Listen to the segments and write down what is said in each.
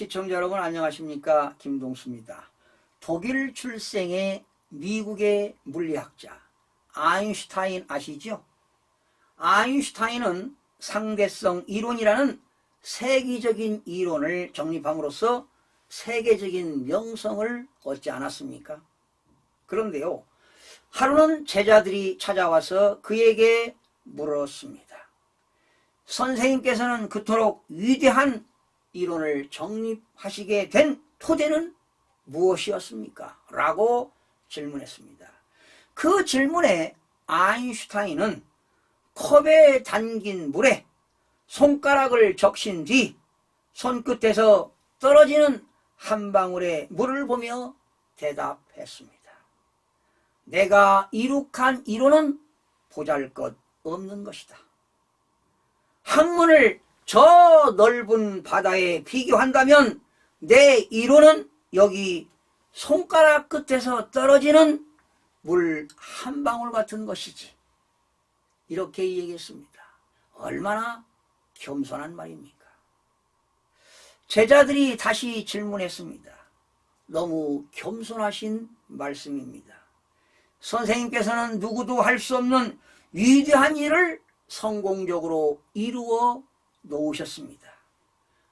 시청자 여러분 안녕하십니까 김동수입니다. 독일 출생의 미국의 물리학자 아인슈타인 아시죠? 아인슈타인은 상대성 이론이라는 세계적인 이론을 정립함으로써 세계적인 명성을 얻지 않았습니까? 그런데요, 하루는 제자들이 찾아와서 그에게 물었습니다. 선생님께서는 그토록 위대한 이론을 정립하시게 된 토대는 무엇이었습니까? 라고 질문했습니다. 그 질문에 아인슈타인은 컵에 담긴 물에 손가락을 적신 뒤 손끝에서 떨어지는 한 방울의 물을 보며 대답했습니다. 내가 이룩한 이론은 보잘 것 없는 것이다. 학문을 저 넓은 바다에 비교한다면 내 이론은 여기 손가락 끝에서 떨어지는 물 한 방울 같은 것이지. 이렇게 얘기했습니다. 얼마나 겸손한 말입니까? 제자들이 다시 질문했습니다. 너무 겸손하신 말씀입니다. 선생님께서는 누구도 할 수 없는 위대한 일을 성공적으로 이루어 놓으셨습니다.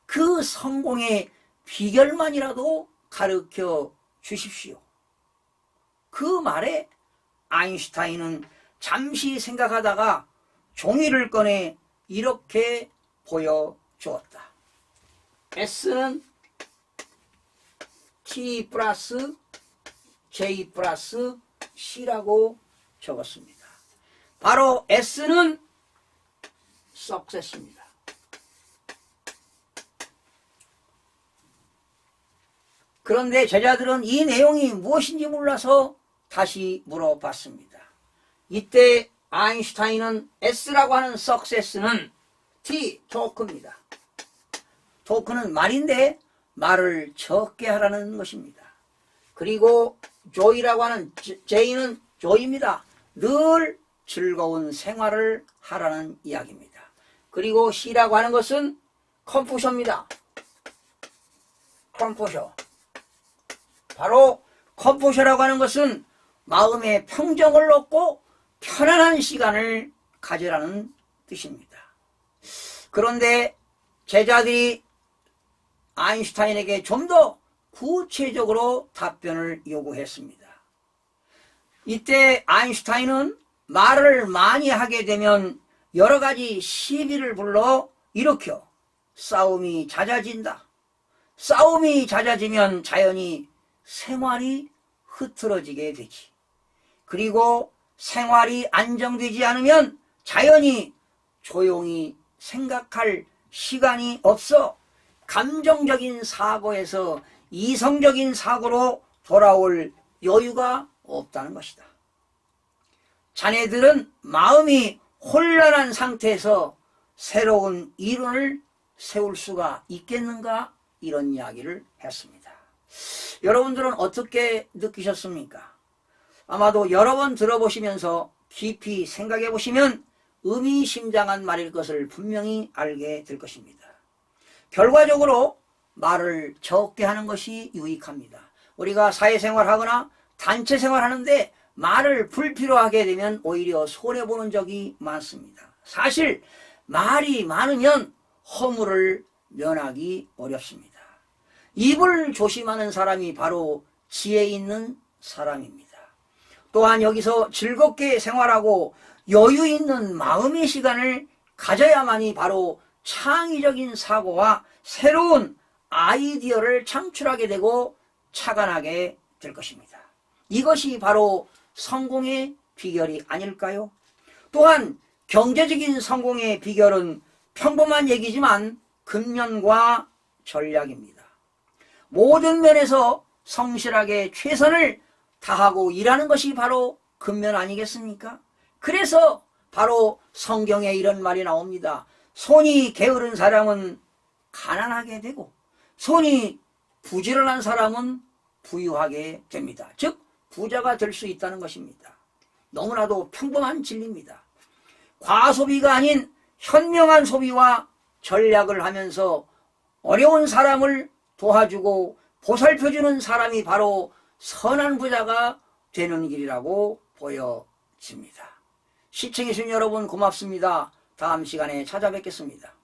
그 성공의 비결만이라도 가르쳐 주십시오. 그 말에 아인슈타인은 잠시 생각하다가 종이를 꺼내 이렇게 보여주었다. S는 T 플러스 J 플러스 C라고 적었습니다. 바로 S는 success입니다. 그런데 제자들은 이 내용이 무엇인지 몰라서 다시 물어봤습니다. 이때 아인슈타인은 S라고 하는 success는 T, 토크입니다. 토크는 말인데 말을 적게 하라는 것입니다. 그리고 조이라고 하는 J는 조이입니다. 늘 즐거운 생활을 하라는 이야기입니다. 그리고 C라고 하는 것은 컴포셔입니다. 컴포셔. 바로 컴포셔라고 하는 것은 마음의 평정을 얻고 편안한 시간을 가지라는 뜻입니다. 그런데 제자들이 아인슈타인에게 좀 더 구체적으로 답변을 요구했습니다. 이때 아인슈타인은 말을 많이 하게 되면 여러 가지 시비를 불러 일으켜 싸움이 잦아진다. 싸움이 잦아지면 자연히 생활이 흐트러지게 되지. 그리고 생활이 안정되지 않으면 자연히 조용히 생각할 시간이 없어 감정적인 사고에서 이성적인 사고로 돌아올 여유가 없다는 것이다. 자네들은 마음이 혼란한 상태에서 새로운 이론을 세울 수가 있겠는가? 이런 이야기를 했습니다. 여러분들은 어떻게 느끼셨습니까? 아마도 여러 번 들어보시면서 깊이 생각해 보시면 의미심장한 말일 것을 분명히 알게 될 것입니다. 결과적으로 말을 적게 하는 것이 유익합니다. 우리가 사회생활 하거나 단체 생활 하는데 말을 불필요하게 되면 오히려 손해보는 적이 많습니다. 사실 말이 많으면 허물을 면하기 어렵습니다. 입을 조심하는 사람이 바로 지혜 있는 사람입니다. 또한 여기서 즐겁게 생활하고 여유 있는 마음의 시간을 가져야만이 바로 창의적인 사고와 새로운 아이디어를 창출하게 되고 착안하게 될 것입니다. 이것이 바로 성공의 비결이 아닐까요? 또한 경제적인 성공의 비결은 평범한 얘기지만 근면과 전략입니다. 모든 면에서 성실하게 최선을 다하고 일하는 것이 바로 근면 아니겠습니까? 그래서 바로 성경에 이런 말이 나옵니다. 손이 게으른 사람은 가난하게 되고 손이 부지런한 사람은 부유하게 됩니다. 즉 부자가 될 수 있다는 것입니다. 너무나도 평범한 진리입니다. 과소비가 아닌 현명한 소비와 전략을 하면서 어려운 사람을 도와주고 보살펴주는 사람이 바로 선한 부자가 되는 길이라고 보여집니다. 시청해주신 여러분 고맙습니다. 다음 시간에 찾아뵙겠습니다.